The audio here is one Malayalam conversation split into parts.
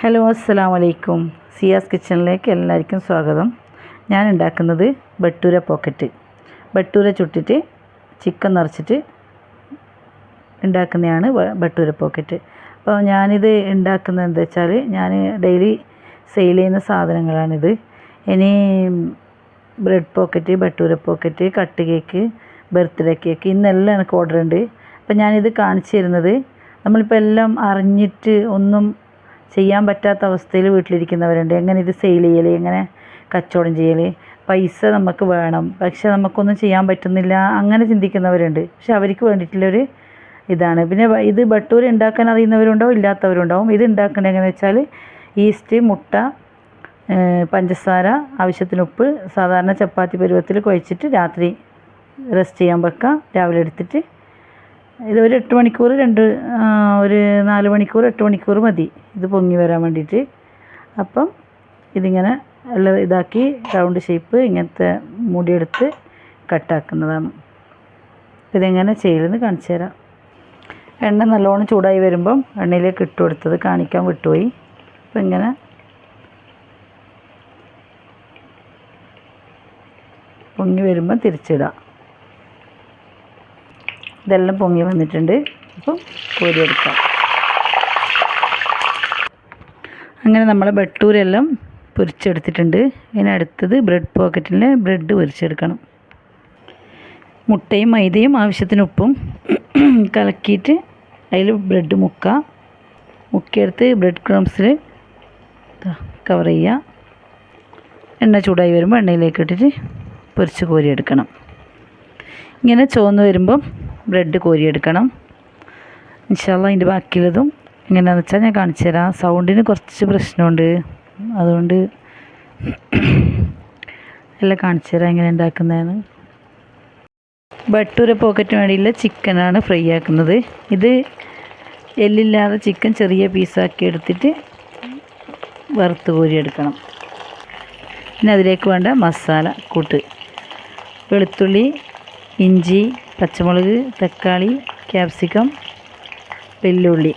ഹലോ അസ്സലാം വലൈക്കും സിയാസ് കിച്ചണിലേക്ക് എല്ലാവർക്കും സ്വാഗതം. ഞാൻ ഉണ്ടാക്കുന്നത് ബട്ടൂര പോക്കറ്റ്. ബട്ടൂര ചുട്ടിട്ട് ചിക്കൻ നിറച്ചിട്ട് ഉണ്ടാക്കുന്നതാണ് ബട്ടൂര പോക്കറ്റ്. അപ്പോൾ ഞാനിത് ഉണ്ടാക്കുന്നത് എന്താ വെച്ചാൽ ഞാൻ ഡെയിലി സെയിൽ ചെയ്യുന്ന സാധനങ്ങളാണിത്. ഇനി bread pocket bhatura pocket cut cake birthday cake ഇന്നെല്ലാം എനിക്ക് ഓർഡർ ഉണ്ട് അപ്പോൾ ഞാനിത് കാണിച്ചു തരുന്നത്. നമ്മളിപ്പോൾ എല്ലാം അറിഞ്ഞിട്ട് ഒന്നും ചെയ്യാൻ പറ്റാത്ത അവസ്ഥയിൽ വീട്ടിലിരിക്കുന്നവരുണ്ട്. എങ്ങനെ ഇത് സെയിൽ ചെയ്യൽ എങ്ങനെ കച്ചവടം ചെയ്യൽ പൈസ നമുക്ക് വേണം. പക്ഷെ നമുക്കൊന്നും ചെയ്യാൻ പറ്റുന്നില്ല. അങ്ങനെ ചിന്തിക്കുന്നവരുണ്ട്. പക്ഷെ അവർക്ക് വേണ്ടിയിട്ടുള്ളൊരു ഇതാണ്. പിന്നെ ഇത് ബട്ടൂര ഉണ്ടാക്കാൻ അറിയുന്നവരുണ്ടാവും ഇല്ലാത്തവരുണ്ടാവും. ഇത് ഉണ്ടാക്കേണ്ടത് എങ്ങനെയാണെന്ന് വെച്ചാൽ ഈസ്റ്റ് മുട്ട പഞ്ചസാര ആവശ്യത്തിന് ഉപ്പ് സാധാരണ ചപ്പാത്തി പരുവത്തിൽ കുഴച്ചിട്ട് രാത്രി റെസ്റ്റ് ചെയ്യാൻ വെക്കാം. രാവിലെ എടുത്തിട്ട് ഇത് ഒരു എട്ട് മണിക്കൂർ രണ്ട് ഒരു നാല് മണിക്കൂർ എട്ട് മണിക്കൂർ മതി. ഇത് പൊങ്ങി വരാൻ വേണ്ടിയിട്ട്. അപ്പം ഇതിങ്ങനെ എല്ലാം ഇതാക്കി റൗണ്ട് ഷേപ്പ് ഇങ്ങനത്തെ മുടിയെടുത്ത് കട്ടാക്കുന്നതാണ്. ഇതെങ്ങനെ ചെയ്യലെന്ന് കാണിച്ചു തരാം. എണ്ണ നല്ലോണം ചൂടായി വരുമ്പം എണ്ണയിലേക്ക് ഇട്ട് കൊടുത്തത് കാണിക്കാൻ വിട്ടുപോയി. അപ്പം ഇങ്ങനെ പൊങ്ങി വരുമ്പോൾ തിരിച്ചിടാം. ഇതെല്ലാം പൊങ്ങി വന്നിട്ടുണ്ട്. അപ്പം കോരിയെടുക്കാം അങ്ങനെ നമ്മളെ ബട്ടൂരെല്ലാം പൊരിച്ചെടുത്തിട്ടുണ്ട്. ഇനി അടുത്തത് ബ്രെഡ് പോക്കറ്റിൽ ബ്രെഡ് പൊരിച്ചെടുക്കണം. മുട്ടയും മൈദയും ആവശ്യത്തിന് ഉപ്പും കലക്കിയിട്ട് അതിൽ ബ്രെഡ് മുക്കുക മുക്കിയെടുത്ത് ബ്രെഡ് ക്രംസിൽ കവർ ചെയ്യുക എണ്ണ ചൂടായി വരുമ്പോൾ എണ്ണയിലേക്ക് ഇട്ടിട്ട് പൊരിച്ച് കോരിയെടുക്കണം. ഇങ്ങനെ ചുവന്ന് വരുമ്പം ബ്രെഡ് കോരിയെടുക്കണം. ഇൻഷാല്ല അതിന്റെ ബാക്കിയുള്ളതും എങ്ങനെയാണെന്ന് വെച്ചാൽ ഞാൻ കാണിച്ചു തരാം. സൗണ്ടിന് കുറച്ച് പ്രശ്നമുണ്ട്. അതുകൊണ്ട് എല്ലാം കാണിച്ചു തരാം എങ്ങനെ ഉണ്ടാക്കുന്നതെന്ന്. ബട്ടൂര പോക്കറ്റിന് വേണ്ടിയുള്ള ചിക്കനാണ് ഫ്രൈ ആക്കുന്നത്. ഇത് എല്ലില്ലാതെ ചിക്കൻ ചെറിയ പീസാക്കി എടുത്തിട്ട് വറുത്ത് കോരിയെടുക്കണം. പിന്നെ അതിലേക്ക് വേണ്ട മസാല കൂട്ട്. വെളുത്തുള്ളി ഇഞ്ചി പച്ചമുളക് തക്കാളി ക്യാപ്സിക്കം വെല്ലുള്ളി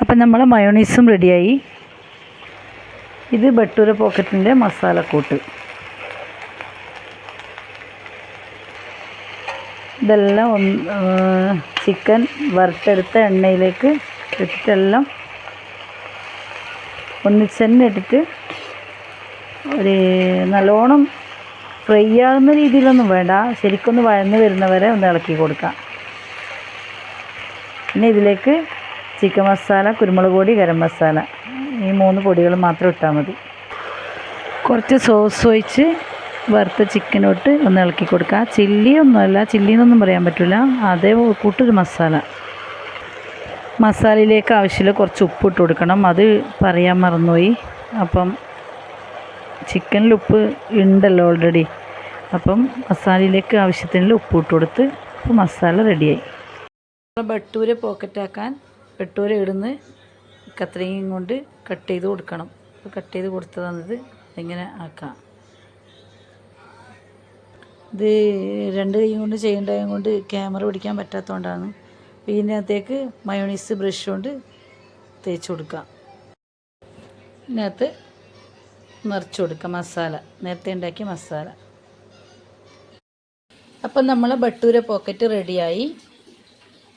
അപ്പം നമ്മൾ മയോണീസും റെഡിയായി. ഇത് ബട്ടൂര പോക്കറ്റിന്റെ മസാലക്കൂട്ട് ഇതെല്ലാം ഒന്ന് ചിക്കൻ വറുത്തെടുത്ത എണ്ണയിലേക്ക് ഇട്ടിട്ടെല്ലാം ഒന്നിച്ച് തന്നെ ഇട്ടിട്ട് ഒരു നല്ലോണം ഫ്രൈ ആകുന്ന രീതിയിലൊന്നും വേണ്ട. ശരിക്കൊന്ന് വഴന്ന് വരുന്നവരെ ഒന്ന് ഇളക്കി കൊടുക്കാം. പിന്നെ ഇതിലേക്ക് ചിക്കൻ മസാല കുരുമുളക് പൊടി ഗരം മസാല. ഈ മൂന്ന് പൊടികൾ മാത്രം ഇട്ടാൽ മതി. കുറച്ച് സോസ് ഒഴിച്ച് വറുത്ത ചിക്കനോട്ട് ഒന്ന് ഇളക്കി കൊടുക്കുക ചില്ലി ഒന്നുമല്ല ചില്ലി എന്നൊന്നും പറയാൻ പറ്റില്ല അതേ കൂട്ടൊരു മസാല. മസാലയിലേക്ക് ആവശ്യമുള്ള കുറച്ച് ഉപ്പ് ഇട്ട് കൊടുക്കണം. അത് പറയാൻ മറന്നുപോയി. അപ്പം ചിക്കനിൽ ഉപ്പ് ഉണ്ടല്ലോ ഓൾറെഡി അപ്പം മസാലയിലേക്ക് ആവശ്യത്തിന് ഉപ്പ് ഇട്ട് കൊടുത്ത് മസാല റെഡിയായി ബട്ടൂര പോക്കറ്റാക്കാൻ ബട്ടൂര ഇടുന്ന് കത്രികയും കൊണ്ട് കട്ട് ചെയ്ത് കൊടുക്കണം. അപ്പോൾ കട്ട് ചെയ്ത് കൊടുത്തതാണിത് ഇങ്ങനെ ആക്കാം. ഇത് രണ്ട് കൈ കൊണ്ട് ചെയ്യേണ്ടതും കൊണ്ട് ക്യാമറ പിടിക്കാൻ പറ്റാത്തതുകൊണ്ടാണ് ഇതിനകത്തേക്ക് മയോണീസ് ബ്രഷ് കൊണ്ട് തേച്ച് കൊടുക്കാം. ഇതിനകത്ത് നിറച്ച് കൊടുക്കുക മസാല. നേരത്തെ ഉണ്ടാക്കിയ മസാല. അപ്പം നമ്മൾ ബട്ടൂര പോക്കറ്റ് റെഡിയായി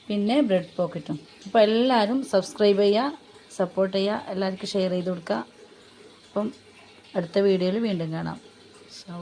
പിന്നെ ബ്രെഡ് പോക്കറ്റും അപ്പോൾ എല്ലാവരും സബ്സ്ക്രൈബ് ചെയ്യുക സപ്പോർട്ട് ചെയ്യുക എല്ലാവർക്കും ഷെയർ ചെയ്ത് കൊടുക്കുക. അപ്പം അടുത്ത വീഡിയോയിൽ വീണ്ടും കാണാം. ഇൻഷാ